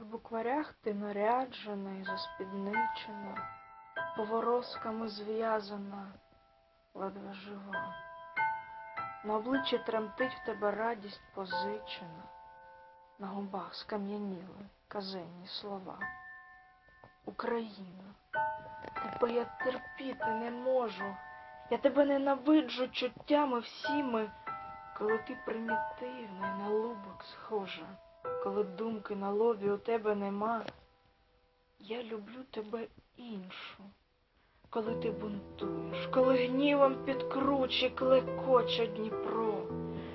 В букварях ти наряджена і заспідничена, поворозками зв'язана, ледве жива. На обличчі тремтить в тебе радість позичена, на губах скам'яніли казенні слова. Україна, тебе я терпіти не можу, я тебе ненавиджу чуттями всіми, коли ти примітивна й на лубок схожа, коли думки на лобі у тебе нема. Я люблю тебе іншу, коли ти бунтуєш, коли гнівом підкруче клекоче Дніпро,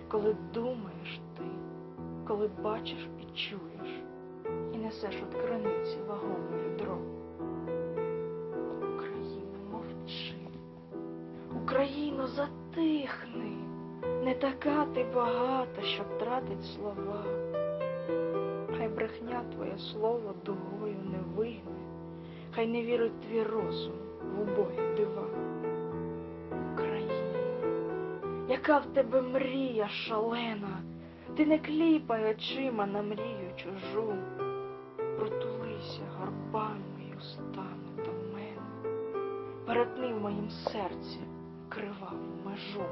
коли думаєш ти, коли бачиш і чуєш, і несеш від криниці вагоме відро. Україна, мовчи, Україно, затихни, не така ти багата, що втратить слова. Брехня твоє слово дугою не вигне, хай не вірить твій розум в убогі дива. Україна, яка в тебе мрія шалена, ти не кліпай очима на мрію чужу, протулися горбами й устами до мене, перетни в моїм серці криваву межу.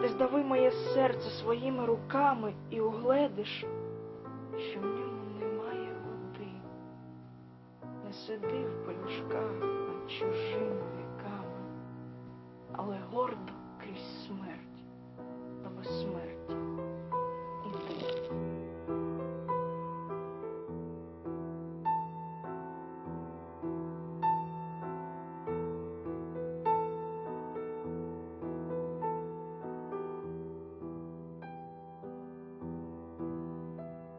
Ти здави моє серце своїми руками і угледиш, що Не сиди в пелюшках над чужими віками, але гордо крізь смерть